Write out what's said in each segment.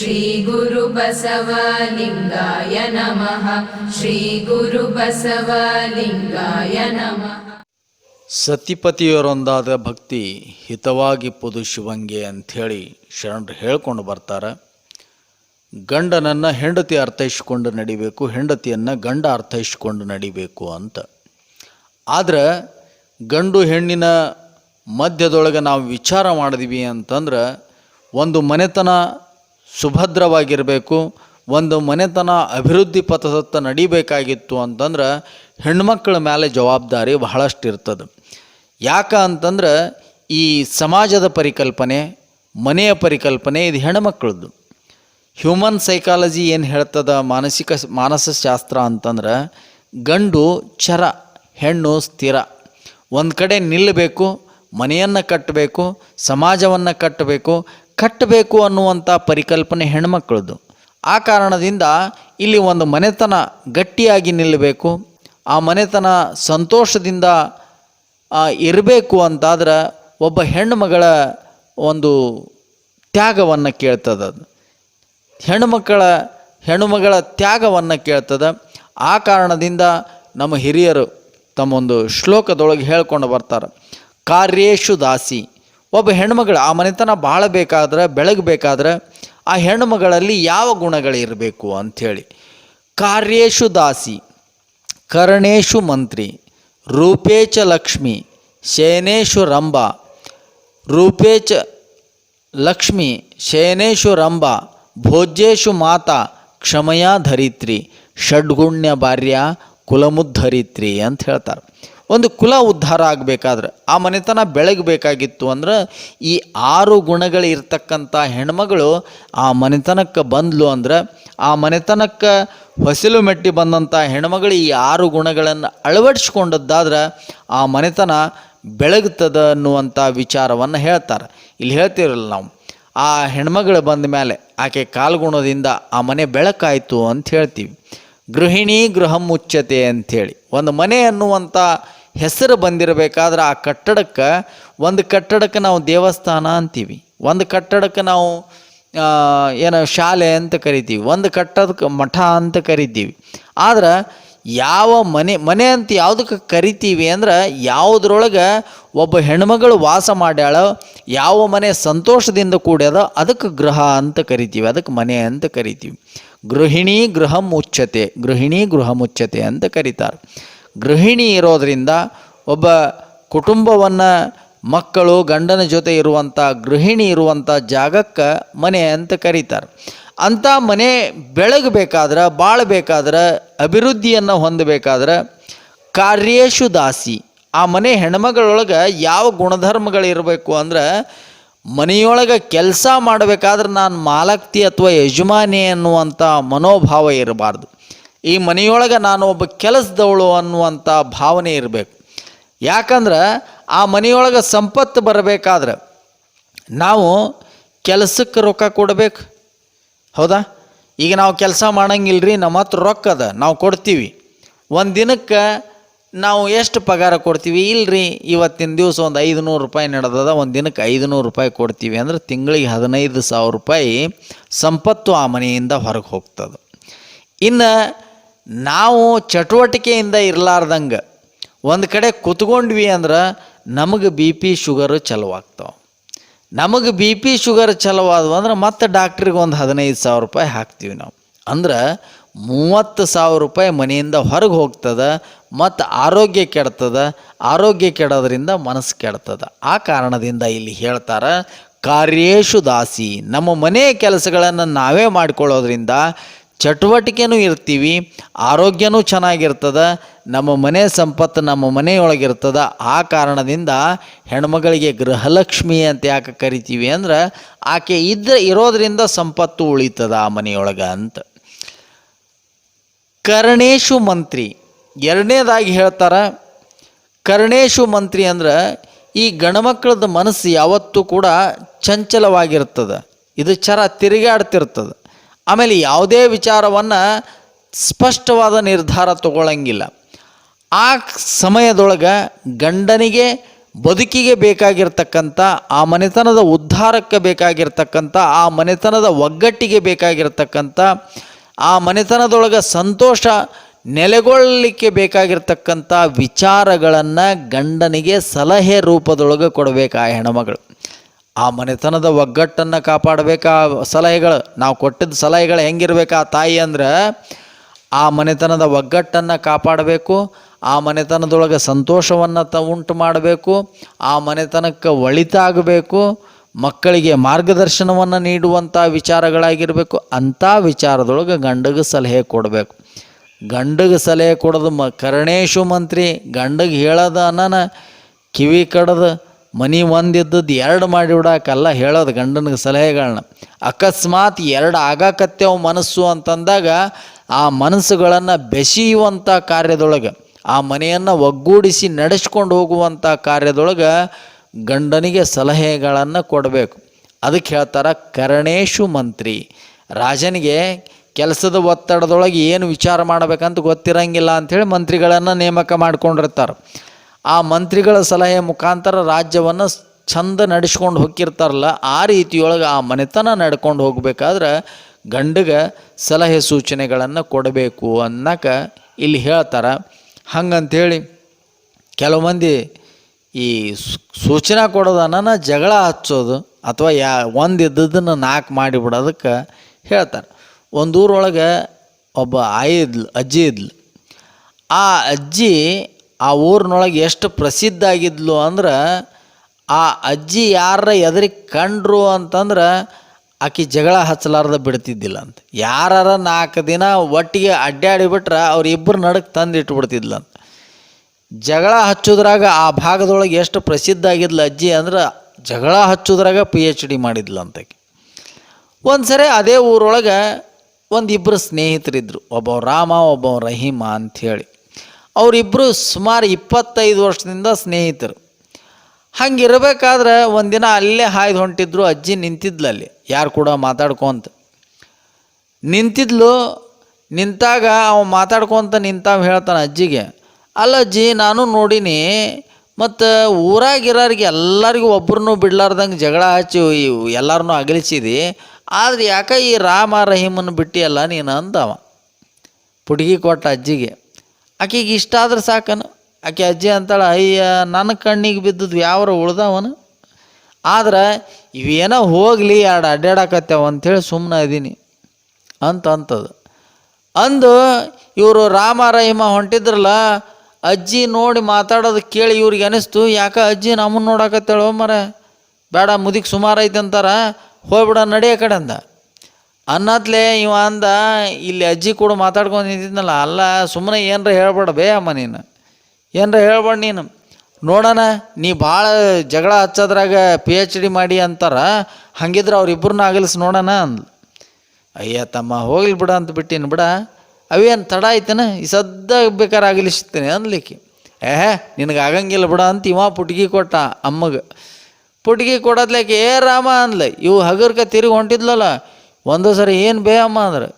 श्रीगुरुबसवलिङ्गाय नमः श्रीगुरुबसवलिङ्गाय नमः ಸತಿಪತಿಯವರೊಂದಾದ ಭಕ್ತಿ ಹಿತವಾಗಿಪ್ಪುದು ಶಿವಂಗೆ ಅಂಥೇಳಿ ಶರಣರು ಹೇಳ್ಕೊಂಡು ಬರ್ತಾರೆ ಗಂಡನನ್ನು ಹೆಂಡತಿ ಅರ್ಥೈಸ್ಕೊಂಡು ನಡಿಬೇಕು ಹೆಂಡತಿಯನ್ನು ಗಂಡ ಅರ್ಥೈಸ್ಕೊಂಡು ನಡಿಬೇಕು ಅಂತ ಆದ್ರೆ ಗಂಡು ಹೆಣ್ಣಿನ ಮಧ್ಯದೊಳಗೆ ನಾವು ವಿಚಾರ ಮಾಡಿದ್ವಿ ಅಂತಂದ್ರೆ ಒಂದು ಮನೆತನ ಸುಭದ್ರವಾಗಿರಬೇಕು, ಒಂದು ಮನೆತನ ಅಭಿವೃದ್ಧಿ ಪಥದತ್ತ ನಡಿಬೇಕಾಗಿತ್ತು ಅಂತಂದ್ರೆ ಹೆಣ್ಮಕ್ಳ ಮೇಲೆ ಜವಾಬ್ದಾರಿ ಬಹಳಷ್ಟು ಇರ್ತದೆ ಯಾಕೆ ಅಂತಂದ್ರೆ ಈ ಸಮಾಜದ ಪರಿಕಲ್ಪನೆ, ಮನೆಯ ಪರಿಕಲ್ಪನೆ ಇದು ಹೆಣ್ಮಕ್ಳದ್ದು. ಹ್ಯೂಮನ್ ಸೈಕಾಲಜಿ ಏನು ಹೇಳ್ತದ, ಮಾನಸಿಕ ಮಾನಸಶಾಸ್ತ್ರ ಅಂತಂದ್ರೆ ಗಂಡು ಚರ, ಹೆಣ್ಣು ಸ್ಥಿರ. ಒಂದು ಕಡೆ ನಿಲ್ಲಬೇಕು ಮನೆಯನ್ನು ಕಟ್ಟಬೇಕು ಸಮಾಜವನ್ನು ಕಟ್ಟಬೇಕು ಕಟ್ಟಬೇಕು ಅನ್ನುವಂಥ ಪರಿಕಲ್ಪನೆ ಹೆಣ್ಮಕ್ಳದ್ದು ಆ ಕಾರಣದಿಂದ ಇಲ್ಲಿ ಒಂದು ಮನೆತನ ಗಟ್ಟಿಯಾಗಿ ನಿಲ್ಲಬೇಕು. ಆ ಮನೆತನ ಸಂತೋಷದಿಂದ ಇರಬೇಕು ಅಂತಾದ್ರೆ ಒಬ್ಬ ಹೆಣ್ಣುಮಗಳ ಒಂದು ತ್ಯಾಗವನ್ನು ಕೇಳ್ತದ ಹೆಣ್ಣುಮಕ್ಕಳ ಹೆಣ್ಣುಮಗಳ ತ್ಯಾಗವನ್ನು ಕೇಳ್ತದೆ. ಆ ಕಾರಣದಿಂದ ನಮ್ಮ ಹಿರಿಯರು ತಮ್ಮೊಂದು ಶ್ಲೋಕದೊಳಗೆ ಹೇಳ್ಕೊಂಡು ಬರ್ತಾರೆ. ಕಾರ್ಯೇಶು ದಾಸಿ. ಒಬ್ಬ ಹೆಣ್ಮಗಳು ಆ ಮನೆತನ ಭಾಳ ಬೇಕಾದ್ರೆ ಬೆಳಗಬೇಕಾದ್ರೆ ಆ ಹೆಣ್ಮಗಳಲ್ಲಿ ಯಾವ ಗುಣಗಳಿರಬೇಕು ಅಂಥೇಳಿ. ಕಾರ್ಯೇಶು ದಾಸಿ, ಕರ್ಣೇಶು ಮಂತ್ರಿ, ರೂಪೇಚ ಲಕ್ಷ್ಮಿ, ಶಯನೇಶು ರಂಭ, ರೂಪೇಚ ಲಕ್ಷ್ಮಿ, ಶಯನೇಶು ರಂಭ, ಭೋಜ್ಯೇಶು ಮಾತಾ, ಕ್ಷಮಯಾ ಧರಿತ್ರಿ, ಷಡ್ಗುಣ್ಯ ಭಾರ್ಯ, ಕುಲಮುದ್ಧರಿತ್ರಿ ಅಂತ ಹೇಳ್ತಾರೆ. ಒಂದು ಕುಲ ಉದ್ಧಾರ ಆಗಬೇಕಾದ್ರೆ, ಆ ಮನೆತನ ಬೆಳಗಬೇಕಾಗಿತ್ತು ಅಂದ್ರೆ, ಈ ಆರು ಗುಣಗಳು ಇರ್ತಕ್ಕಂಥ ಹೆಣ್ಮಗಳು ಆ ಮನೆತನಕ್ಕೆ ಬಂದ್ಲು ಅಂದ್ರೆ, ಆ ಮನೆತನಕ್ಕೆ ಹೊಸಲು ಮೆಟ್ಟಿ ಬಂದಂಥ ಹೆಣ್ಮಗಳು ಈ ಆರು ಗುಣಗಳನ್ನು ಅಳವಡಿಸ್ಕೊಂಡದ್ದಾದ್ರೆ, ಆ ಮನೆತನ ಬೆಳಗ್ತದ ಅನ್ನುವಂಥ ವಿಚಾರವನ್ನು ಹೇಳ್ತಾರೆ. ಇಲ್ಲಿ ಹೇಳ್ತಿರಲ್ಲ ನಾವು, ಆ ಹೆಣ್ಮಗಳು ಬಂದ ಮೇಲೆ ಆಕೆ ಕಾಲ್ಗುಣದಿಂದ ಆ ಮನೆ ಬೆಳಕಾಯಿತು ಅಂತ ಹೇಳ್ತೀವಿ. ಗೃಹಿಣಿ ಗೃಹ ಮುಚ್ಚತೆ ಅಂಥೇಳಿ. ಒಂದು ಮನೆ ಅನ್ನುವಂಥ ಹೆಸರು ಬಂದಿರಬೇಕಾದ್ರೆ ಆ ಕಟ್ಟಡಕ್ಕೆ ಒಂದು ಕಟ್ಟಡಕ್ಕೆ ನಾವು ದೇವಸ್ಥಾನ ಅಂತೀವಿ. ಒಂದು ಕಟ್ಟಡಕ್ಕೆ ನಾವು ಏನು ಶಾಲೆ ಅಂತ ಕರಿತೀವಿ. ಒಂದು ಕಟ್ಟಡಕ್ಕೆ ಮಠ ಅಂತ ಕರಿತೀವಿ. ಆದ್ರೆ ಯಾವ ಮನೆ ಮನೆ ಅಂತ ಯಾವುದಕ್ಕೆ ಕರಿತೀವಿ ಅಂದ್ರೆ ಯಾವುದ್ರೊಳಗೆ ಒಬ್ಬ ಹೆಣ್ಮಗಳು ವಾಸ ಮಾಡ್ಯಾಳ, ಯಾವ ಮನೆ ಸಂತೋಷದಿಂದ ಕೂಡ್ಯದ ಅದಕ್ಕೆ ಗೃಹ ಅಂತ ಕರಿತೀವಿ. ಅದಕ್ಕೆ ಮನೆ ಅಂತ ಕರಿತೀವಿ. ಗೃಹಿಣಿ ಗೃಹ ಮುಚ್ಚತೆ, ಗೃಹಿಣಿ ಗೃಹ ಮುಚ್ಚತೆ ಅಂತ ಕರೀತಾರೆ. ಗೃಹಿಣಿ ಇರೋದರಿಂದ ಒಬ್ಬ ಕುಟುಂಬವನ್ನು ಮಕ್ಕಳು ಗಂಡನ ಜೊತೆ ಇರುವಂಥ ಗೃಹಿಣಿ ಇರುವಂಥ ಜಾಗಕ್ಕೆ ಮನೆ ಅಂತ ಕರೀತಾರೆ. ಅಂಥ ಮನೆ ಬೆಳಗಬೇಕಾದ್ರೆ, ಬಾಳಬೇಕಾದ್ರೆ, ಅಭಿವೃದ್ಧಿಯನ್ನು ಹೊಂದಬೇಕಾದ್ರೆ ಕಾರ್ಯೇಶು ದಾಸಿ. ಆ ಮನೆ ಹೆಣ್ಮಗಳೊಳಗೆ ಯಾವ ಗುಣಧರ್ಮಗಳಿರಬೇಕು ಅಂದ್ರೆ ಮನೆಯೊಳಗೆ ಕೆಲಸ ಮಾಡಬೇಕಾದ್ರೆ ನಾನು ಮಾಲಕ್ತಿ ಅಥವಾ ಯಜಮಾನಿ ಅನ್ನುವಂಥ ಮನೋಭಾವ ಇರಬಾರ್ದು. ಈ ಮನೆಯೊಳಗೆ ನಾನು ಒಬ್ಬ ಕೆಲಸದವಳು ಅನ್ನುವಂಥ ಭಾವನೆ ಇರಬೇಕು. ಯಾಕಂದ್ರೆ ಆ ಮನೆಯೊಳಗೆ ಸಂಪತ್ತು ಬರಬೇಕಾದ್ರೆ ನಾವು ಕೆಲಸಕ್ಕೆ ರೊಕ್ಕ ಕೊಡಬೇಕು. ಹೌದಾ? ಈಗ ನಾವು ಕೆಲಸ ಮಾಡಂಗಿಲ್ರಿ, ನಮ್ಮ ಹತ್ರ ರೊಕ್ಕ ಅದ, ನಾವು ಕೊಡ್ತೀವಿ. ಒಂದು ದಿನಕ್ಕೆ ನಾವು ಎಷ್ಟು ಪಗಾರ ಕೊಡ್ತೀವಿ? ಇಲ್ರಿ, ಇವತ್ತಿನ ದಿವಸ ಒಂದು ಐದು ನೂರು ರೂಪಾಯಿ ನಡೆದದ, ಒಂದು ದಿನಕ್ಕೆ ಐದು ನೂರು ರೂಪಾಯಿ ಕೊಡ್ತೀವಿ ಅಂದ್ರೆ ತಿಂಗಳಿಗೆ ಹದಿನೈದು ಸಾವಿರ ರೂಪಾಯಿ ಸಂಪತ್ತು ಆ ಮನೆಯಿಂದ ಹೊರಗೆ ಹೋಗ್ತದೆ. ಇನ್ನು ನಾವು ಚಟುವಟಿಕೆಯಿಂದ ಇರಲಾರ್ದಂಗೆ ಒಂದು ಕಡೆ ಕುತ್ಕೊಂಡ್ವಿ ಅಂದ್ರೆ ನಮಗೆ ಬಿ ಪಿ ಶುಗರು ಚಲವಾಗ್ತಾವೆ ನಮಗೆ ಬಿ ಪಿ ಶುಗರ್ ಚಲವಾದವು ಅಂದ್ರೆ ಮತ್ತೆ ಡಾಕ್ಟ್ರಿಗೆ ಒಂದು ಹದಿನೈದು ಸಾವಿರ ರೂಪಾಯಿ ಹಾಕ್ತೀವಿ ನಾವು. ಅಂದ್ರೆ ಮೂವತ್ತು ಸಾವಿರ ರೂಪಾಯಿ ಮನೆಯಿಂದ ಹೊರಗೆ ಹೋಗ್ತದೆ, ಮತ್ತು ಆರೋಗ್ಯ ಕೆಡ್ತದೆ, ಆರೋಗ್ಯ ಕೆಡೋದ್ರಿಂದ ಮನಸ್ಸು ಕೆಡ್ತದೆ. ಆ ಕಾರಣದಿಂದ ಇಲ್ಲಿ ಹೇಳ್ತಾರೆ, ಕಾರ್ಯೇಶು ದಾಸಿ, ನಮ್ಮ ಮನೆಯ ಕೆಲಸಗಳನ್ನು ನಾವೇ ಮಾಡ್ಕೊಳ್ಳೋದ್ರಿಂದ ಚಟುವಟಿಕೆನೂ ಇರ್ತೀವಿ, ಆರೋಗ್ಯನೂ ಚೆನ್ನಾಗಿರ್ತದೆ, ನಮ್ಮ ಮನೆ ಸಂಪತ್ತು ನಮ್ಮ ಮನೆಯೊಳಗಿರ್ತದೆ. ಆ ಕಾರಣದಿಂದ ಹೆಣ್ಮಗಳಿಗೆ ಗೃಹಲಕ್ಷ್ಮಿ ಅಂತ ಯಾಕೆ ಕರಿತೀವಿ ಅಂದ್ರೆ, ಆಕೆ ಇದ್ದ ಇರೋದರಿಂದ ಸಂಪತ್ತು ಉಳಿತದ ಆ ಮನೆಯೊಳಗೆ ಅಂತ. ಕರ್ಣೇಶು ಮಂತ್ರಿ, ಎರಡನೇದಾಗಿ ಹೇಳ್ತಾರೆ, ಕರ್ಣೇಶು ಮಂತ್ರಿ ಅಂದ್ರೆ ಈ ಗಣಮಕ್ಕಳದ ಮನಸ್ಸು ಯಾವತ್ತೂ ಕೂಡ ಚಂಚಲವಾಗಿರ್ತದೆ. ಇದು ಚರ ತಿರುಗಾಡ್ತಿರ್ತದೆ. ಆಮೇಲೆ ಯಾವುದೇ ವಿಚಾರವನ್ನು ಸ್ಪಷ್ಟವಾದ ನಿರ್ಧಾರ ತಗೊಳ್ಳಂಗಿಲ್ಲ ಆ ಸಮಯದೊಳಗೆ ಗಂಡನಿಗೆ ಬದುಕಿಗೆ ಬೇಕಾಗಿರ್ತಕ್ಕಂಥ, ಆ ಮನೆತನದ ಉದ್ಧಾರಕ್ಕೆ ಬೇಕಾಗಿರ್ತಕ್ಕಂಥ, ಆ ಮನೆತನದ ಒಗ್ಗಟ್ಟಿಗೆ ಬೇಕಾಗಿರ್ತಕ್ಕಂಥ, ಆ ಮನೆತನದೊಳಗೆ ಸಂತೋಷ ನೆಲೆಗೊಳ್ಳಲಿಕ್ಕೆ ಬೇಕಾಗಿರ್ತಕ್ಕಂಥ ವಿಚಾರಗಳನ್ನು ಗಂಡನಿಗೆ ಸಲಹೆ ರೂಪದೊಳಗೆ ಕೊಡಬೇಕು ಆ ಹೆಣ್ಮಗಳು. ಆ ಮನೆತನದ ಒಗ್ಗಟ್ಟನ್ನು ಕಾಪಾಡಬೇಕಾ ಸಲಹೆಗಳು? ನಾವು ಕೊಟ್ಟಿದ್ದ ಸಲಹೆಗಳು ಹೆಂಗಿರ್ಬೇಕು ಆ ತಾಯಿ ಅಂದ್ರೆ, ಆ ಮನೆತನದ ಒಗ್ಗಟ್ಟನ್ನು ಕಾಪಾಡಬೇಕು, ಆ ಮನೆತನದೊಳಗೆ ಸಂತೋಷವನ್ನು ತ ಉಂಟು ಮಾಡಬೇಕು, ಆ ಮನೆತನಕ್ಕೆ ಒಳಿತಾಗಬೇಕು, ಮಕ್ಕಳಿಗೆ ಮಾರ್ಗದರ್ಶನವನ್ನು ನೀಡುವಂಥ ವಿಚಾರಗಳಾಗಿರಬೇಕು, ಅಂಥ ವಿಚಾರದೊಳಗೆ ಗಂಡಗೆ ಸಲಹೆ ಕೊಡಬೇಕು. ಗಂಡಗೆ ಸಲಹೆ ಕೊಡೋದು ಮ, ಕರ್ಣೇಶು ಮಂತ್ರಿ, ಗಂಡಗೆ ಹೇಳೋದು ಅನ್ನನ ಕಿವಿ ಕಡ್ದು ಮನಿ ಒಂದಿದ್ದದ್ದು ಎರಡು ಮಾಡಿಬಿಡಾಕಲ್ಲ ಹೇಳೋದು ಗಂಡನಿಗೆ ಸಲಹೆಗಳನ್ನ ಅಕಸ್ಮಾತ್ ಎರಡು ಆಗಾಕತ್ತೇವು ಮನಸ್ಸು ಅಂತಂದಾಗ ಆ ಮನಸ್ಸುಗಳನ್ನು ಬೆಸೆಯುವಂಥ ಕಾರ್ಯದೊಳಗೆ, ಆ ಮನೆಯನ್ನು ಒಗ್ಗೂಡಿಸಿ ನಡೆಸ್ಕೊಂಡು ಹೋಗುವಂಥ ಕಾರ್ಯದೊಳಗೆ ಗಂಡನಿಗೆ ಸಲಹೆಗಳನ್ನು ಕೊಡಬೇಕು. ಅದಕ್ಕೆ ಹೇಳ್ತಾರೆ, ಕರಣೇಶು ಮಂತ್ರಿ, ರಾಜನಿಗೆ ಕೆಲಸದ ಒತ್ತಡದೊಳಗೆ ಏನು ವಿಚಾರ ಮಾಡಬೇಕಂತ ಗೊತ್ತಿರಂಗಿಲ್ಲ ಅಂಥೇಳಿ ಮಂತ್ರಿಗಳನ್ನು ನೇಮಕ ಮಾಡ್ಕೊಂಡಿರ್ತಾರೆ. ಆ ಮಂತ್ರಿಗಳ ಸಲಹೆ ಮುಖಾಂತರ ರಾಜ್ಯವನ್ನು ಚಂದ ನಡೆಸ್ಕೊಂಡು ಹೋಗಿರ್ತಾರಲ್ಲ ಆ ರೀತಿಯೊಳಗೆ ಆ ಮನೆತನ ನಡ್ಕೊಂಡು ಹೋಗಬೇಕಾದ್ರೆ ಗಂಡಗೆ ಸಲಹೆ ಸೂಚನೆಗಳನ್ನು ಕೊಡಬೇಕು ಅನ್ನಕ ಇಲ್ಲಿ ಹೇಳ್ತಾರೆ. ಹಂಗಂಥೇಳಿ ಕೆಲವು ಮಂದಿ ಈ ಸೂಚನೆ ಕೊಡೋದನ್ನ ಜಗಳ ಹಚ್ಚೋದು ಅಥವಾ ಯಾ ಒಂದು ಇದ್ದದನ್ನು ನಾಲ್ಕು ಮಾಡಿಬಿಡೋದಕ್ಕೆ ಹೇಳ್ತಾರೆ. ಒಂದು ಊರೊಳಗೆ ಒಬ್ಬ ಆಯಿ ಇದ್ಲು ಅಜ್ಜಿ ಇದ್ಲು. ಆ ಅಜ್ಜಿ ಆ ಊರಿನೊಳಗೆ ಎಷ್ಟು ಪ್ರಸಿದ್ಧ ಆಗಿದ್ಲು ಅಂದ್ರೆ ಆ ಅಜ್ಜಿ ಯಾರ ಎದುರಿಗೆ ಕಂಡ್ರು ಅಂತಂದ್ರೆ ಆಕೆ ಜಗಳ ಹಚ್ಚಲಾರ್ದ ಬಿಡ್ತಿದ್ದಿಲ್ಲ ಅಂತ ಯಾರ ನಾಲ್ಕು ದಿನ ಒಟ್ಟಿಗೆ ಅಡ್ಡಾಡಿ ಬಿಟ್ರೆ ಅವ್ರಿಬ್ಬರು ನಡಕ್ಕೆ ತಂದು ಇಟ್ಬಿಡ್ತಿದ್ಲಂತ. ಜಗಳ ಹಚ್ಚೋದ್ರಾಗ ಆ ಭಾಗದೊಳಗೆ ಎಷ್ಟು ಪ್ರಸಿದ್ಧ ಆಗಿದ್ಲು ಅಜ್ಜಿ ಅಂದ್ರೆ ಜಗಳ ಹಚ್ಚೋದ್ರಾಗ ಪಿ ಎಚ್ ಡಿ ಮಾಡಿದ್ಲಂತಕ್ಕೆ ಒಂದು ಸರಿ ಅದೇ ಊರೊಳಗೆ ಒಂದು ಇಬ್ಬರು ಸ್ನೇಹಿತರಿದ್ದರು ಒಬ್ಬ ರಾಮ ಒಬ್ಬ ರಹೀಮ ಅಂಥೇಳಿ ಅವರಿಬ್ಬರು ಸುಮಾರು ಇಪ್ಪತ್ತೈದು ವರ್ಷದಿಂದ ಸ್ನೇಹಿತರು. ಹಂಗಿರಬೇಕಾದ್ರೆ ಒಂದಿನ ಅಲ್ಲೇ ಹಾಯ್ದು ಹೊಂಟಿದ್ರು ಅಜ್ಜಿ ನಿಂತಿದ್ಲು ಅಲ್ಲಿ. ಯಾರು ಕೂಡ ಮಾತಾಡ್ಕೊಂತ ನಿಂತಿದ್ಲು, ನಿಂತಾಗ ಅವ ಮಾತಾಡ್ಕೊಂತ ನಿಂತಾವ ಹೇಳ್ತಾನೆ ಅಜ್ಜಿಗೆ. ಅಲ್ಲ ಅಜ್ಜಿ, ನಾನು ನೋಡೀನಿ, ಮತ್ತು ಊರಾಗಿರೋರಿಗೆ ಎಲ್ಲರಿಗೂ ಒಬ್ರನ್ನೂ ಬಿಡ್ಲಾರ್ದಂಗೆ ಜಗಳ ಹಚ್ಚಿ ಎಲ್ಲರನ್ನೂ ಅಗಲಿಸಿದಿ. ಆದ್ರೆ ಯಾಕೆ ಈ ರಾಮ ರಹೀಮನ್ನು ಬಿಟ್ಟಿಯಲ್ಲ ನೀನು? ಅಂದವ ಪುಟ್ಗಿ ಕೊಟ್ಟ ಅಜ್ಜಿಗೆ. ಆಕೆಗೆ ಇಷ್ಟ ಆದ್ರೆ ಸಾಕನು. ಆಕೆ ಅಜ್ಜಿ ಅಂತಾಳೆ, ಅಯ್ಯ, ನನ್ನ ಕಣ್ಣಿಗೆ ಬಿದ್ದದ್ದು ಯಾವ್ರ ಉಳ್ದವನು? ಆದ್ರೆ ಇವೇನೋ ಹೋಗಲಿ ಎರಡು ಅಡ್ಡಾಡಕತ್ತೇವ ಅಂಥೇಳಿ ಸುಮ್ಮನೆ ಅದೀನಿ ಅಂತ ಅಂತದು. ಅಂದು ಇವರು ರಾಮ ರಹಿಮ ಹೊಂಟಿದ್ರಲ್ಲ, ಅಜ್ಜಿ ನೋಡಿ ಮಾತಾಡೋದು ಕೇಳಿ ಇವ್ರಿಗೆ ಅನಿಸ್ತು, ಯಾಕೆ ಅಜ್ಜಿ ನಮ್ಮನ್ನು ನೋಡಕತ್ತೇಳೋ ಮರ? ಬೇಡ ಮುದಿಗೆ ಸುಮಾರು ಐತೆ ಅಂತಾರ, ಹೋಗ್ಬಿಡ ನಡೆಯ ಕಡೆ ಅಂದ. ಅನ್ನತ್ಲೆ ಇವ ಅಂದ, ಇಲ್ಲಿ ಅಜ್ಜಿ ಕೂಡ ಮಾತಾಡ್ಕೊಂಡು ನಿಂತಿದ್ನಲ್ಲ, ಅಲ್ಲ ಸುಮ್ಮನೆ ಏನರ ಹೇಳ್ಬೇಡ ಬೇ ಅಮ್ಮ ನೀನು. ಏನರ ಹೇಳ್ಬೇಡ ನೀನು. ನೋಡೋಣ, ನೀ ಭಾಳ ಜಗಳ ಹಚ್ಚೋದ್ರಾಗ ಪಿ ಎಚ್ ಡಿ ಮಾಡಿ ಅಂತಾರ, ಹಂಗಿದ್ರೆ ಅವ್ರಿಬ್ಬರನ್ನ ಆಗಲಿಸ್ ನೋಡೋಣ ಅಂದ್ಲು. ಅಯ್ಯ ತಮ್ಮ, ಹೋಗ್ಲಿ ಬಿಡ ಅಂತ ಬಿಟ್ಟಿನಿ, ಬಿಡ. ಅವೇನು ತಡ ಆಯ್ತನ? ಈ ಸದ್ದ ಬೇಕಾದ್ರೆ ಆಗಲಿಸ್ತೀನಿ ಅನ್ಲಿಕ್ಕೆ. ಏಹ್, ನಿನಗೆ ಆಗಂಗಿಲ್ಲ ಬಿಡ ಅಂತ ಇವ ಪುಟ್ಗಿ ಕೊಟ್ಟ ಅಮ್ಮಗೆ. ಪುಟ್ಗಿ ಕೊಡದ್ಲೇಕೆ ಏ ರಾಮ ಅಂದ್ಲೆ, ಇವು ಹಗರ್ಕ ತಿರುಗಿ ಹೊಂಟಿದ್ಲಲ್ಲ ಒಂದು ಸರಿ ಏನು ಬೇ ಅಮ್ಮ ಅಂದ್ರೆ?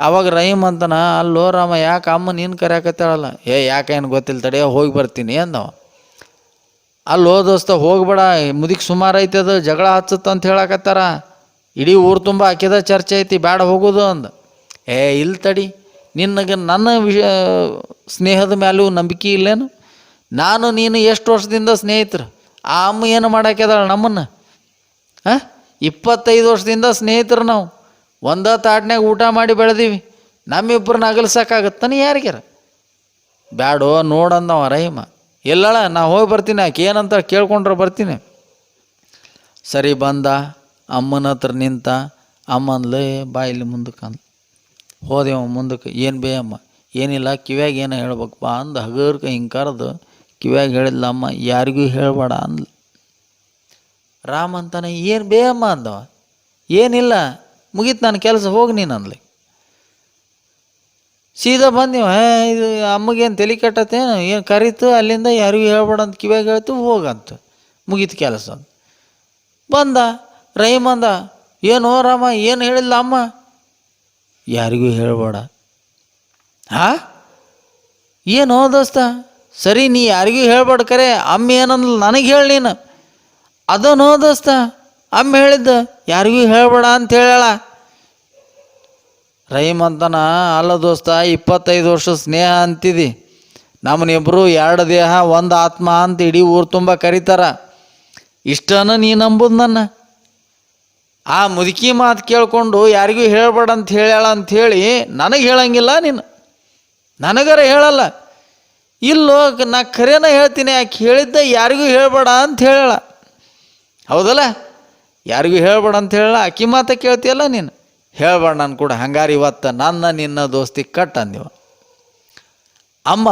ಅವಾಗ ರಹೀಮ್ ಅಂತನ, ಅಲ್ಲೋ ರಾಮ, ಯಾಕೆ ಅಮ್ಮ ನೀನು ಕರೆಯಾಕತ್ತಾಳಲ್ಲ ಏ, ಯಾಕೆ ಏನು ಗೊತ್ತಿಲ್ಲ ತಡೆ ಹೋಗಿ ಬರ್ತೀನಿ ಅಂದವ. ಅಲ್ಲೋ ದೋಸ್ತ, ಹೋಗ್ಬೇಡ ಮುದಿಗೆ ಸುಮಾರು ಐತೆ ಅದು, ಜಗಳ ಹಚ್ಚುತ್ತ ಅಂತ ಹೇಳಕತ್ತಾರ. ಇಡೀ ಊರು ತುಂಬ ಹಾಕಿದ ಚರ್ಚೆ ಐತಿ ಬೇಡ ಹೋಗೋದು ಅಂದ. ಏ ಇಲ್ಲ ತಡಿ, ನಿನ್ನಗೆ ನನ್ನ ವಿಷ, ಸ್ನೇಹದ ಮ್ಯಾಲೂ ನಂಬಿಕೆ ಇಲ್ಲೇನು? ನಾನು ನೀನು ಎಷ್ಟು ವರ್ಷದಿಂದ ಸ್ನೇಹಿತರು? ಆ ಅಮ್ಮ ಏನು ಮಾಡಾಕ್ಯದಾಳ ನಮ್ಮನ್ನು? ಹಾಂ? ಇಪ್ಪತ್ತೈದು ವರ್ಷದಿಂದ ಸ್ನೇಹಿತರು ನಾವು. ಒಂದ ತಾಟ್ನ್ಯಾಗ ಊಟ ಮಾಡಿ ಬೆಳೆದೀವಿ. ನಮ್ಮಿಬ್ಬರನ್ನ ಅಗಲ್ಸಕ್ಕಾಗತ್ತಾನೆ ಯಾರಿಗಾರ ಬ್ಯಾಡೋ, ನೋಡಂದವ ರಹಿಮ. ಎಲ್ಲಳ ನಾ ಹೋಗಿ ಬರ್ತೀನಿ, ಆಕೆ ಏನಂತ ಕೇಳ್ಕೊಂಡ್ರೆ ಬರ್ತೀನಿ. ಸರಿ ಬಂದ, ಅಮ್ಮನ ಹತ್ರ ನಿಂತ, ಅಮ್ಮ ಅಂದ್ಲೇ ಬಾ ಇಲ್ಲಿ ಮುಂದಕ್ಕೆ ಅಂದ ಹೋದೆವ ಮುಂದಕ್ಕೆ, ಏನು ಬೇ ಅಮ್ಮ? ಏನಿಲ್ಲ, ಕಿವ್ಯಾಗ ಏನೋ ಹೇಳ್ಬೇಕು? ಬಾ ಅಂದ ಹಗರ್ಕ ಹಿಂಗೆ ಕರೆದು ಕಿವ್ಯಾಗ ಹೇಳಿದ್ಲ ಅಮ್ಮ ಯಾರಿಗೂ ಹೇಳಬೇಡ ಅಂದ್ಲು. ರಾಮ ಅಂತಾನೆ, ಏನು ಬೇಯಮ್ಮ ಅಂದವ. ಏನಿಲ್ಲ, ಮುಗೀತು ನನ್ನ ಕೆಲಸ, ಹೋಗಿ ನೀನು ಅಂದ್ಲಿ. ಸೀದಾ ಬಂದೀವ ಹೇ, ಇದು ಅಮ್ಮಗೇನು ತಲೆ ಕೆಟ್ಟತ್ತೇನು ಏನು ಕರೀತು, ಅಲ್ಲಿಂದ ಯಾರಿಗೂ ಹೇಳ್ಬೇಡ ಅಂತ ಕಿವ್ಯಾಗ ಹೇಳ್ತು ಹೋಗಂತ ಮುಗೀತು ಕೆಲಸ ಅಂತ ಬಂದ, ರೈಮ್ ಅಂದ, ಏನು ರಾಮ, ಏನು ಹೇಳಿಲ್ಲ ಅಮ್ಮ? ಯಾರಿಗೂ ಹೇಳ್ಬೇಡ. ಹಾ? ಏನೋ ದೋಸ್ತ, ಸರಿ, ನೀ ಯಾರಿಗೂ ಹೇಳ್ಬೇಡ ಕರೆ, ಅಮ್ಮ ಏನಂದ್ಲ ನನಗೆ ಹೇಳಿ ನೀನು. ಅದನೋ ದೋಸ್ತ. ಅಮ್ಮ ಹೇಳಿದ್ದ, ಯಾರಿಗೂ ಹೇಳ್ಬೇಡ ಅಂತ ಹೇಳ ರಹೀಮ್ ಅಂತನ, ಅಲ್ಲ ದೋಸ್ತ, ಇಪ್ಪತ್ತೈದು ವರ್ಷ ಸ್ನೇಹ ಅಂತಿದಿ. ನಮ್ಮನಿಬ್ರು ಎರಡು ದೇಹ, ಒಂದು ಆತ್ಮ ಅಂತ ಇಡೀ ಊರು ತುಂಬ ಕರೀತಾರ. ಇಷ್ಟನ ನೀ ನಂಬುದು ನನ್ನ. ಆ ಮುದುಕಿ ಮಾತು ಕೇಳಿಕೊಂಡು ಯಾರಿಗೂ ಹೇಳಬೇಡ ಅಂತ ಹೇಳ್ಯಾಳ ಅಂತ ಹೇಳಿ ನನಗೆ ಹೇಳಂಗಿಲ್ಲ ನೀನು. ನನಗರ ಹೇಳಲ್ಲ. ಇಲ್ಲೋ, ನಾ ಖರೇನ ಹೇಳ್ತೀನಿ ಯಾಕೆ ಹೇಳಿದ್ದ, ಯಾರಿಗೂ ಹೇಳ್ಬೇಡ ಅಂತ ಹೇಳಲ್ಲ ಹೌದಲ್ಲ? ಯಾರಿಗೂ ಹೇಳ್ಬೇಡ ಅಂತ ಹೇಳಲ್ಲ, ಅಕ್ಕಿ ಮಾತ ಕೇಳ್ತೀಯಲ್ಲ ನೀನು? ಹೇಳ್ಬೇಡ ನಾನು ಕೂಡ, ಹಂಗಾರೆ ಇವತ್ತು ನನ್ನ ನಿನ್ನ ದೋಸ್ತಿ ಕಟ್ ಅಂದಿವ ಅಮ್ಮ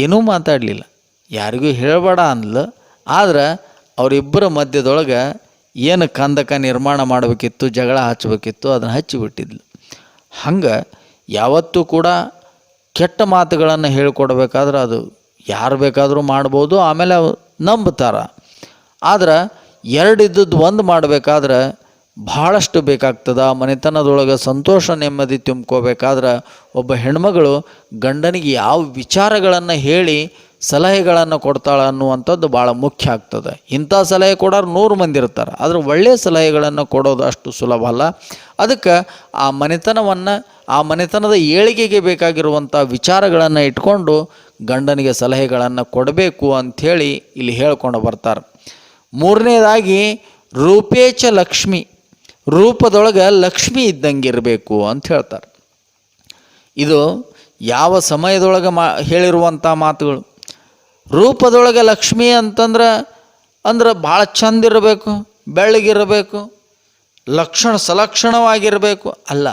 ಏನೂ ಮಾತಾಡಲಿಲ್ಲ. ಯಾರಿಗೂ ಹೇಳಬೇಡ ಅಂದ್ಲು. ಆದ್ರೆ ಅವರಿಬ್ಬರ ಮಧ್ಯದೊಳಗೆ ಏನು ಕಂದಕ ನಿರ್ಮಾಣ ಮಾಡಬೇಕಿತ್ತು, ಜಗಳ ಹಚ್ಚಬೇಕಿತ್ತು ಅದನ್ನು ಹಚ್ಚಿಬಿಟ್ಟಿದ್ಲು. ಹಂಗೆ ಯಾವತ್ತೂ ಕೂಡ ಕೆಟ್ಟ ಮಾತುಗಳನ್ನು ಹೇಳಿಕೊಡ್ಬೇಕಾದ್ರೆ ಅದು ಯಾರು ಬೇಕಾದರೂ ಮಾಡ್ಬೋದು, ಆಮೇಲೆ ನಂಬ್ತಾರ ಆದ್ರೆ ಎರಡು ಇದ್ದದ್ದು ಒಂದು ಮಾಡಬೇಕಾದ್ರೆ ಭಾಳಷ್ಟು ಬೇಕಾಗ್ತದ, ಮನೆತನದೊಳಗೆ ಸಂತೋಷ ನೆಮ್ಮದಿ ತುಂಬ್ಕೋಬೇಕಾದ್ರೆ ಒಬ್ಬ ಹೆಣ್ಮಗಳು ಗಂಡನಿಗೆ ಯಾವ ವಿಚಾರಗಳನ್ನು ಹೇಳಿ ಸಲಹೆಗಳನ್ನು ಕೊಡ್ತಾಳೆ ಅನ್ನುವಂಥದ್ದು ಭಾಳ ಮುಖ್ಯ ಆಗ್ತದೆ. ಇಂಥ ಸಲಹೆ ಕೊಡೋರು ನೂರು ಮಂದಿ ಇರ್ತಾರೆ. ಆದರೆ ಒಳ್ಳೆಯ ಸಲಹೆಗಳನ್ನು ಕೊಡೋದು ಅಷ್ಟು ಸುಲಭ ಅಲ್ಲ. ಅದಕ್ಕೆ ಆ ಮನೆತನವನ್ನು, ಆ ಮನೆತನದ ಏಳಿಗೆಗೆ ಬೇಕಾಗಿರುವಂಥ ವಿಚಾರಗಳನ್ನು ಇಟ್ಕೊಂಡು ಗಂಡನಿಗೆ ಸಲಹೆಗಳನ್ನು ಕೊಡಬೇಕು ಅಂಥೇಳಿ ಇಲ್ಲಿ ಹೇಳ್ಕೊಂಡು ಬರ್ತಾರೆ. ಮೂರನೇದಾಗಿ ರೂಪೇಚ ಲಕ್ಷ್ಮಿ. ರೂಪದೊಳಗೆ ಲಕ್ಷ್ಮಿ ಇದ್ದಂಗೆ ಇರಬೇಕು ಅಂತ ಹೇಳ್ತಾರೆ. ಇದು ಯಾವ ಸಮಯದೊಳಗೆ ಮಾ ಹೇಳಿರುವಂಥ ಮಾತುಗಳು. ರೂಪದೊಳಗೆ ಲಕ್ಷ್ಮಿ ಅಂತಂದ್ರೆ, ಅಂದ್ರೆ ಭಾಳ ಚಂದ ಇರಬೇಕು, ಬೆಳ್ಳಗಿರಬೇಕು, ಲಕ್ಷಣ ಸಲಕ್ಷಣವಾಗಿರಬೇಕು ಅಲ್ಲ.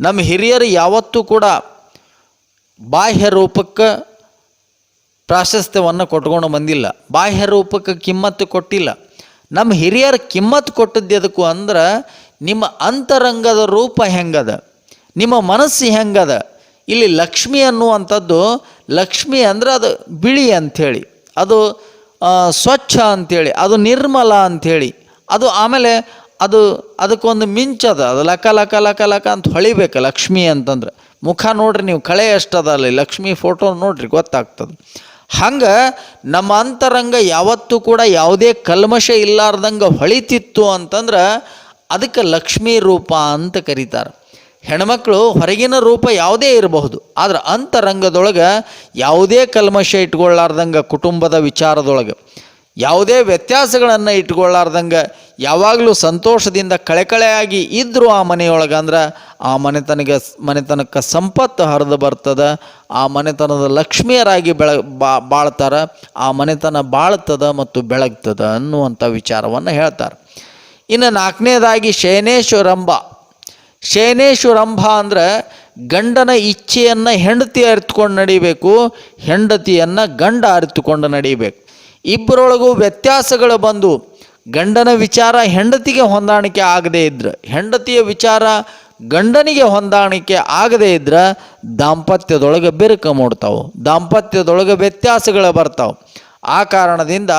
ನಮ್ಮ ಹಿರಿಯರು ಯಾವತ್ತೂ ಕೂಡ ಬಾಹ್ಯ ರೂಪಕ್ಕೆ ಪ್ರಾಶಸ್ತ್ಯವನ್ನು ಕೊಟ್ಕೊಂಡು ಬಂದಿಲ್ಲ. ಬಾಹ್ಯ ರೂಪಕ್ಕೆ ಕಿಮ್ಮತ್ತು ಕೊಟ್ಟಿಲ್ಲ. ನಮ್ಮ ಹಿರಿಯರ ಕಿಮ್ಮತ್ತು ಕೊಟ್ಟದ್ದು ಎದಕ್ಕು ಅಂದ್ರೆ, ನಿಮ್ಮ ಅಂತರಂಗದ ರೂಪ ಹೆಂಗದ? ನಿಮ್ಮ ಮನಸ್ಸು ಹೆಂಗದ? ಇಲ್ಲಿ ಲಕ್ಷ್ಮಿ ಅನ್ನುವಂಥದ್ದು, ಲಕ್ಷ್ಮಿ ಅಂದ್ರೆ ಅದು ಬಿಳಿ ಅಂಥೇಳಿ, ಅದು ಸ್ವಚ್ಛ ಅಂಥೇಳಿ, ಅದು ನಿರ್ಮಲ ಅಂಥೇಳಿ, ಅದು ಆಮೇಲೆ ಅದು ಅದಕ್ಕೊಂದು ಮಿಂಚದ, ಅದು ಲಕ ಲಕ ಲಕ ಲಕ ಅಂತ ಹೊಳಿಬೇಕು ಲಕ್ಷ್ಮಿ ಅಂತಂದ್ರೆ. ಮುಖ ನೋಡ್ರಿ ನೀವು ಕಳೆ ಎಷ್ಟದ ಅಲ್ಲಿ, ಲಕ್ಷ್ಮಿ ಫೋಟೋ ನೋಡ್ರಿ ಗೊತ್ತಾಗ್ತದೆ. ಹಂಗೆ ನಮ್ಮ ಅಂತರಂಗ ಯಾವತ್ತೂ ಕೂಡ ಯಾವುದೇ ಕಲ್ಮಶ ಇಲ್ಲಾರ್ದಂಗೆ ಹೊಳಿತಿತ್ತು ಅಂತಂದ್ರೆ ಅದಕ್ಕೆ ಲಕ್ಷ್ಮೀ ರೂಪ ಅಂತ ಕರೀತಾರೆ. ಹೆಣ್ಮಕ್ಳು ಹೊರಗಿನ ರೂಪ ಯಾವುದೇ ಇರಬಹುದು, ಆದ್ರೆ ಅಂತರಂಗದೊಳಗೆ ಯಾವುದೇ ಕಲ್ಮಶ ಇಟ್ಕೊಳ್ಳಾರ್ದಂಗೆ ಕುಟುಂಬದ ವಿಚಾರದೊಳಗೆ. ಯಾವುದೇ ವ್ಯತ್ಯಾಸಗಳನ್ನು ಇಟ್ಕೊಳ್ಳಾರ್ದಂಗೆ ಯಾವಾಗಲೂ ಸಂತೋಷದಿಂದ ಕಳೆಕಳೆಯಾಗಿ ಇದ್ದರೂ ಆ ಮನೆಯೊಳಗೆ ಅಂದ್ರೆ ಆ ಮನೆತನಿಗೆ ಮನೆತನಕ್ಕೆ ಸಂಪತ್ತು ಹರಿದು ಬರ್ತದೆ. ಆ ಮನೆತನದ ಲಕ್ಷ್ಮಿಯರಾಗಿ ಬೆಳ ಬಾಳ್ತಾರೆ. ಆ ಮನೆತನ ಬಾಳ್ತದ ಮತ್ತು ಬೆಳಗ್ತದ ಅನ್ನುವಂಥ ವಿಚಾರವನ್ನು ಹೇಳ್ತಾರೆ. ಇನ್ನು ನಾಲ್ಕನೇದಾಗಿ ಶಯನೇಶ್ವರಂಬ ಶಯನೇಶ್ವರಂಭ ಅಂದ್ರೆ ಗಂಡನ ಇಚ್ಛೆಯನ್ನು ಹೆಂಡತಿ ಅರಿತುಕೊಂಡು ನಡಿಬೇಕು, ಹೆಂಡತಿಯನ್ನು ಗಂಡ ಅರಿತುಕೊಂಡು ನಡಿಬೇಕು. ಇಬ್ಬರೊಳಗೂ ವ್ಯತ್ಯಾಸಗಳು ಬಂದು ಗಂಡನ ವಿಚಾರ ಹೆಂಡತಿಗೆ ಹೊಂದಾಣಿಕೆ ಆಗದೇ ಇದ್ರೆ, ಹೆಂಡತಿಯ ವಿಚಾರ ಗಂಡನಿಗೆ ಹೊಂದಾಣಿಕೆ ಆಗದೇ ಇದ್ರೆ ದಾಂಪತ್ಯದೊಳಗೆ ಬೆರಕ ಮೂಡ್ತಾವೆ, ದಾಂಪತ್ಯದೊಳಗೆ ವ್ಯತ್ಯಾಸಗಳು ಬರ್ತಾವೆ. ಆ ಕಾರಣದಿಂದ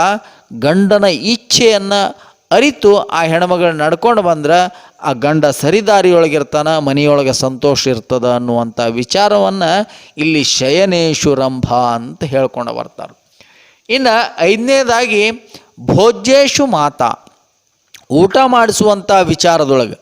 ಗಂಡನ ಇಚ್ಛೆಯನ್ನು ಅರಿತು ಆ ಹೆಣ್ಮಗಳು ನಡ್ಕೊಂಡು ಬಂದ್ರೆ ಆ ಗಂಡ ಸರಿದಾರಿಯೊಳಗಿರ್ತಾನೆ, ಮನೆಯೊಳಗೆ ಸಂತೋಷ ಇರ್ತದ ಅನ್ನುವಂಥ ವಿಚಾರವನ್ನು ಇಲ್ಲಿ ಶಯನೇಶುರಂಭ ಅಂತ ಹೇಳ್ಕೊಂಡು ಬರ್ತಾರೆ. ಇನ್ನು ಐದನೇದಾಗಿ, ಭೋಜ್ಯೇಶು ಮಾತಾ. ಊಟ ಮಾಡಿಸುವಂಥ ವಿಚಾರದೊಳಗೆ.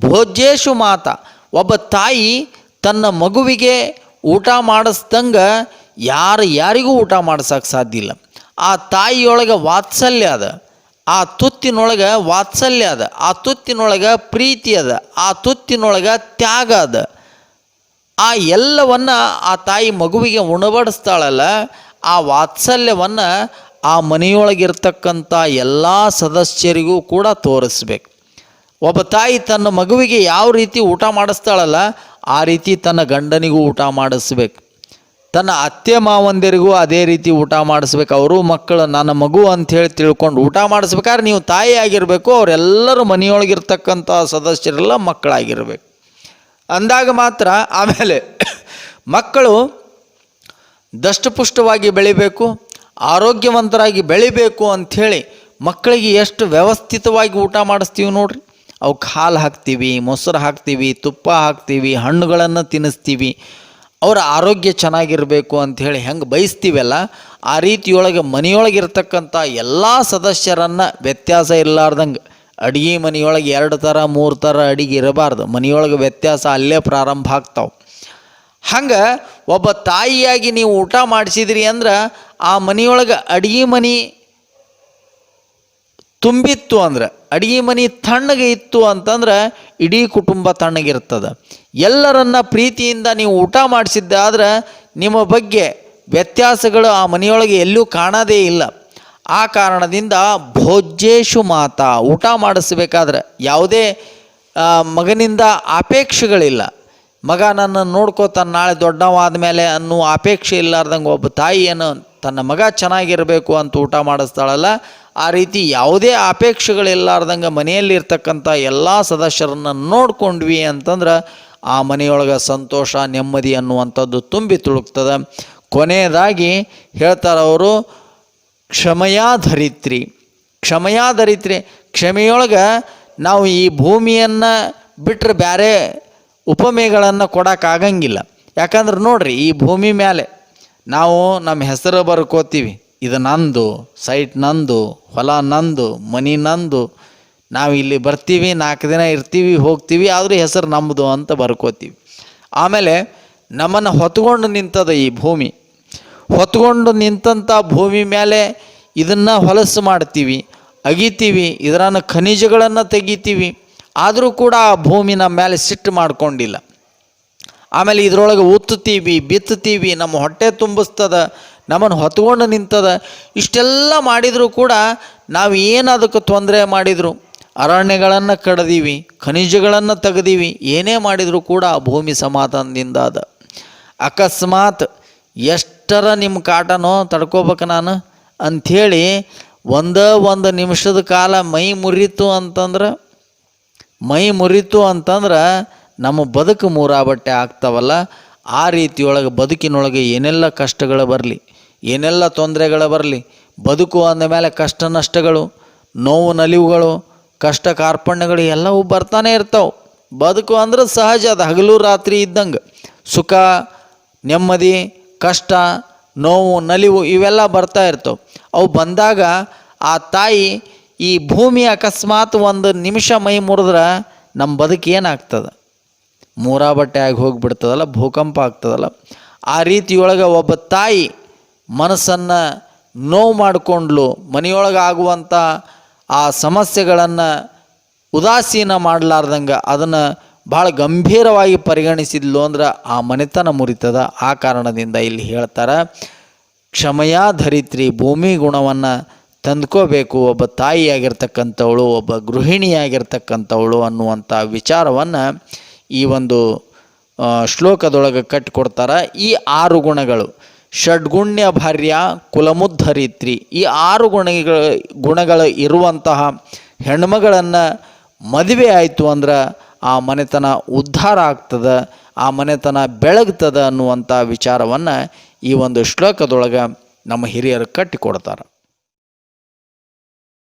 ಭೋಜ್ಯೇಶು ಮಾತಾ, ಒಬ್ಬ ತಾಯಿ ತನ್ನ ಮಗುವಿಗೆ ಊಟ ಮಾಡಿಸ್ದಂಗೆ ಯಾರು ಯಾರಿಗೂ ಊಟ ಮಾಡಿಸೋಕೆ ಸಾಧ್ಯ ಇಲ್ಲ. ಆ ತಾಯಿಯೊಳಗೆ ವಾತ್ಸಲ್ಯ ಅದ. ಆ ತುತ್ತಿನೊಳಗೆ ವಾತ್ಸಲ್ಯ ಅದ. ಆ ತುತ್ತಿನೊಳಗೆ ಪ್ರೀತಿ ಅದ. ಆ ತುತ್ತಿನೊಳಗೆ ತ್ಯಾಗ ಅದ. ಆ ಎಲ್ಲವನ್ನು ಆ ತಾಯಿ ಮಗುವಿಗೆ ಉಣಬಡಿಸ್ತಾಳಲ್ಲ ಆ ವಾತ್ಸಲ್ಯವನ್ನು ಆ ಮನೆಯೊಳಗಿರ್ತಕ್ಕಂಥ ಎಲ್ಲ ಸದಸ್ಯರಿಗೂ ಕೂಡ ತೋರಿಸ್ಬೇಕು. ಒಬ್ಬ ತಾಯಿ ತನ್ನ ಮಗುವಿಗೆ ಯಾವ ರೀತಿ ಊಟ ಮಾಡಿಸ್ತಾಳಲ್ಲ, ಆ ರೀತಿ ತನ್ನ ಗಂಡನಿಗೂ ಊಟ ಮಾಡಿಸ್ಬೇಕು. ತನ್ನ ಅತ್ತೆ ಮಾವಂದಿರಿಗೂ ಅದೇ ರೀತಿ ಊಟ ಮಾಡಿಸ್ಬೇಕು. ಅವರು ಮಕ್ಕಳು, ನನ್ನ ಮಗು ಅಂಥೇಳಿ ತಿಳ್ಕೊಂಡು ಊಟ ಮಾಡಿಸ್ಬೇಕಾದ್ರೆ ನೀವು ತಾಯಿ ಆಗಿರಬೇಕು, ಅವರೆಲ್ಲರೂ ಮನೆಯೊಳಗಿರ್ತಕ್ಕಂಥ ಸದಸ್ಯರೆಲ್ಲ ಮಕ್ಕಳಾಗಿರ್ಬೇಕು. ಅಂದಾಗ ಮಾತ್ರ ಆಮೇಲೆ ಮಕ್ಕಳು ದಷ್ಟಪುಷ್ಟವಾಗಿ ಬೆಳಿಬೇಕು, ಆರೋಗ್ಯವಂತರಾಗಿ ಬೆಳಿಬೇಕು ಅಂಥೇಳಿ ಮಕ್ಕಳಿಗೆ ಎಷ್ಟು ವ್ಯವಸ್ಥಿತವಾಗಿ ಊಟ ಮಾಡಿಸ್ತೀವಿ ನೋಡ್ರಿ. ಅವಕ್ಕೆ ಹಾಲು ಹಾಕ್ತೀವಿ, ಮೊಸರು ಹಾಕ್ತೀವಿ, ತುಪ್ಪ ಹಾಕ್ತೀವಿ, ಹಣ್ಣುಗಳನ್ನು ತಿನ್ನಿಸ್ತೀವಿ. ಅವರ ಆರೋಗ್ಯ ಚೆನ್ನಾಗಿರಬೇಕು ಅಂಥೇಳಿ ಹೆಂಗೆ ಬಯಸ್ತೀವಲ್ಲ, ಆ ರೀತಿಯೊಳಗೆ ಮನೆಯೊಳಗಿರ್ತಕ್ಕಂಥ ಎಲ್ಲ ಸದಸ್ಯರನ್ನು ವ್ಯತ್ಯಾಸ ಇರಲಾರ್ದಂಗೆ. ಅಡುಗೆ ಮನೆಯೊಳಗೆ ಎರಡು ಥರ, ಮೂರು ಥರ ಅಡಿಗೆ ಇರಬಾರ್ದು. ಮನೆಯೊಳಗೆ ವ್ಯತ್ಯಾಸ ಅಲ್ಲೇ ಪ್ರಾರಂಭ ಆಗ್ತಾವೆ. ಹಂಗೆ ಒಬ್ಬ ತಾಯಿಯಾಗಿ ನೀವು ಊಟ ಮಾಡಿಸಿದ್ರಿ ಅಂದ್ರೆ ಆ ಮನೆಯೊಳಗೆ ಅಡುಗೆ ಮನೆ ತುಂಬಿತ್ತು ಅಂದ್ರೆ, ಅಡುಗೆ ಮನೆ ತಣ್ಣಗೆ ಇತ್ತು ಅಂತಂದ್ರೆ ಇಡೀ ಕುಟುಂಬ ತಣ್ಣಗಿರ್ತದೆ. ಎಲ್ಲರನ್ನ ಪ್ರೀತಿಯಿಂದ ನೀವು ಊಟ ಮಾಡಿಸಿದ್ದಾದ್ರೆ ನಿಮ್ಮ ಬಗ್ಗೆ ವ್ಯತ್ಯಾಸಗಳು ಆ ಮನೆಯೊಳಗೆ ಎಲ್ಲೂ ಕಾಣದೇ ಇಲ್ಲ. ಆ ಕಾರಣದಿಂದ ಭೋಜ್ಯೇಶು ಮಾತಾ ಊಟ ಮಾಡಿಸ್ಬೇಕಾದ್ರೆ ಯಾವುದೇ ಮಗನಿಂದ ಅಪೇಕ್ಷೆಗಳಿಲ್ಲ. ಮಗ ನನ್ನ ನೋಡ್ಕೋತಾನೆ ನಾಳೆ ದೊಡ್ಡವಾದ ಮೇಲೆ ಅನ್ನೋ ಅಪೇಕ್ಷೆ ಇಲ್ಲಾರ್ದಂಗೆ ಒಬ್ಬ ತಾಯಿಯನ್ನು ತನ್ನ ಮಗ ಚೆನ್ನಾಗಿರಬೇಕು ಅಂತ ಊಟ ಮಾಡಿಸ್ತಾಳಲ್ಲ, ಆ ರೀತಿ ಯಾವುದೇ ಅಪೇಕ್ಷೆಗಳಿಲ್ಲಾರ್ದಂಗೆ ಮನೆಯಲ್ಲಿರ್ತಕ್ಕಂಥ ಎಲ್ಲ ಸದಸ್ಯರನ್ನು ನೋಡ್ಕೊಂಡ್ವಿ ಅಂತಂದ್ರೆ ಆ ಮನೆಯೊಳಗೆ ಸಂತೋಷ, ನೆಮ್ಮದಿ ಅನ್ನುವಂಥದ್ದು ತುಂಬಿ ತುಳುಕ್ತದೆ. ಕೊನೆಯದಾಗಿ ಹೇಳ್ತಾರೆ ಅವರು, ಕ್ಷಮಯಾಧರಿತ್ರಿ. ಕ್ಷಮಯಾಧರಿತ್ರಿ. ಕ್ಷಮೆಯೊಳಗೆ ನಾವು ಈ ಭೂಮಿಯನ್ನು ಬಿಟ್ಟರೆ ಬೇರೆ ಉಪಮೆಗಳನ್ನು ಕೊಡೋಕ್ಕಾಗಂಗಿಲ್ಲ ಯಾಕಂದ್ರೆ ನೋಡ್ರಿ, ಈ ಭೂಮಿ ಮೇಲೆ ನಾವು ನಮ್ಮ ಹೆಸರು ಬರ್ಕೋತೀವಿ. ಇದು ನಂದು ಸೈಟ್ ನಂದು, ಹೊಲ ನಂದು, ಮನಿ ನಂದು. ನಾವು ಇಲ್ಲಿ ಬರ್ತೀವಿ, ನಾಲ್ಕು ದಿನ ಇರ್ತೀವಿ, ಹೋಗ್ತೀವಿ, ಆದರೂ ಹೆಸರು ನಮ್ಮದು ಅಂತ ಬರ್ಕೋತೀವಿ. ಆಮೇಲೆ ನಮ್ಮನ್ನು ಹೊತ್ಕೊಂಡು ನಿಂತದ ಈ ಭೂಮಿ. ಹೊತ್ಕೊಂಡು ನಿಂತಂಥ ಭೂಮಿ ಮೇಲೆ ಇದನ್ನು ಹೊಲಸು ಮಾಡ್ತೀವಿ, ಅಗಿತೀವಿ, ಇದರನ್ನು ಖನಿಜಗಳನ್ನು ತೆಗಿತೀವಿ. ಆದರೂ ಕೂಡ ಆ ಭೂಮಿ ನಮ್ಮ ಮೇಲೆ ಸಿಟ್ಟು ಮಾಡ್ಕೊಂಡಿಲ್ಲ. ಆಮೇಲೆ ಇದ್ರೊಳಗೆ ಉತ್ತುತ್ತೀವಿ ಬಿತ್ತುತ್ತೀವಿ ನಮ್ಮ ಹೊಟ್ಟೆ ತುಂಬಿಸ್ತದ, ನಮ್ಮನ್ನು ಹೊತ್ಕೊಂಡು ನಿಂತದ. ಇಷ್ಟೆಲ್ಲ ಮಾಡಿದರೂ ಕೂಡ ನಾವು ಏನು ಅದಕ್ಕೆ ತೊಂದರೆ ಮಾಡಿದರು? ಅರಣ್ಯಗಳನ್ನು ಕಡ್ದೀವಿ, ಖನಿಜಗಳನ್ನು ತೆಗೆದೀವಿ, ಏನೇ ಮಾಡಿದರೂ ಕೂಡ ಆ ಭೂಮಿ ಸಮಾಧಾನದಿಂದ ಅದ ಅಕಸ್ಮಾತ್ ಎಷ್ಟರ ನಿಮ್ಮ ಕಾಟನೋ ತಡ್ಕೋಬೇಕು ನಾನು? ಅಂಥೇಳಿ ಒಂದೇ ಒಂದು ನಿಮಿಷದ ಕಾಲ ಮೈ ಮುರಿತು ಅಂತಂದ್ರೆ ಮೈ ಮುರಿತು ಅಂತಂದ್ರೆ ನಮ್ಮ ಬದುಕು ಮೂರಾಬಟ್ಟೆ ಆಗ್ತಾವಲ್ಲ, ಆ ರೀತಿಯೊಳಗೆ ಬದುಕಿನೊಳಗೆ ಏನೆಲ್ಲ ಕಷ್ಟಗಳು ಬರಲಿ, ಏನೆಲ್ಲ ತೊಂದರೆಗಳು ಬರಲಿ, ಬದುಕು ಅಂದ ಮೇಲೆ ಕಷ್ಟ ನಷ್ಟಗಳು, ನೋವು ನಲಿವುಗಳು, ಕಷ್ಟ ಕಾರ್ಪಣ್ಯಗಳು ಎಲ್ಲವೂ ಬರ್ತಾನೆ ಇರ್ತಾವೆ. ಬದುಕು ಅಂದ್ರೆ ಸಹಜ ಅದು, ಹಗಲು ರಾತ್ರಿ ಇದ್ದಂಗೆ. ಸುಖ, ನೆಮ್ಮದಿ, ಕಷ್ಟ, ನೋವು, ನಲಿವು ಇವೆಲ್ಲ ಬರ್ತಾ ಇರ್ತವೆ. ಅವು ಬಂದಾಗ ಆ ತಾಯಿ ಈ ಭೂಮಿ ಅಕಸ್ಮಾತ್ ಒಂದು ನಿಮಿಷ ಮೈ ಮುರಿದ್ರೆ ನಮ್ಮ ಬದುಕು ಮೂರಾ ಬಟ್ಟೆ ಆಗಿ ಹೋಗಿಬಿಡ್ತದಲ್ಲ, ಭೂಕಂಪ ಆಗ್ತದಲ್ಲ. ಆ ರೀತಿಯೊಳಗೆ ಒಬ್ಬ ತಾಯಿ ಮನಸ್ಸನ್ನು ನೋವು ಮಾಡಿಕೊಂಡ್ಲು ಮನೆಯೊಳಗೆ ಆಗುವಂಥ ಆ ಸಮಸ್ಯೆಗಳನ್ನು ಉದಾಸೀನ ಮಾಡಲಾರ್ದಂಗೆ ಅದನ್ನು ಭಾಳ ಗಂಭೀರವಾಗಿ ಪರಿಗಣಿಸಿದ್ಲು ಅಂದ್ರೆ ಆ ಮನೆತನ ಮುರಿತದ. ಆ ಕಾರಣದಿಂದ ಇಲ್ಲಿ ಹೇಳ್ತಾರೆ, ಕ್ಷಮಯಾ ಧರಿತ್ರಿ, ಭೂಮಿ ಗುಣವನ್ನು ತಂದ್ಕೋಬೇಕು, ಒಬ್ಬ ತಾಯಿಯಾಗಿರ್ತಕ್ಕಂಥವಳು, ಒಬ್ಬ ಗೃಹಿಣಿಯಾಗಿರ್ತಕ್ಕಂಥವಳು ಅನ್ನುವಂಥ ವಿಚಾರವನ್ನು ಈ ಒಂದು ಶ್ಲೋಕದೊಳಗೆ ಕಟ್ಟಿಕೊಡ್ತಾರೆ ಈ ಆರು ಗುಣಗಳು ಷಡ್ಗುಣ್ಯ ಭಾರ್ಯ ಕುಲಮುದ್ಧರಿತ್ರಿ. ಈ ಆರು ಗುಣಗಳ, ಗುಣಗಳು ಇರುವಂತಹ ಹೆಣ್ಮಗಳನ್ನು ಮದುವೆ ಆಯಿತು ಅಂದ್ರೆ ಆ ಮನೆತನ ಉದ್ಧಾರ ಆಗ್ತದೆ, ಆ ಮನೆತನ ಬೆಳಗ್ತದೆ ಅನ್ನುವಂಥ ವಿಚಾರವನ್ನು ಈ ಒಂದು ಶ್ಲೋಕದೊಳಗೆ ನಮ್ಮ ಹಿರಿಯರು ಕಟ್ಟಿಕೊಡ್ತಾರೆ.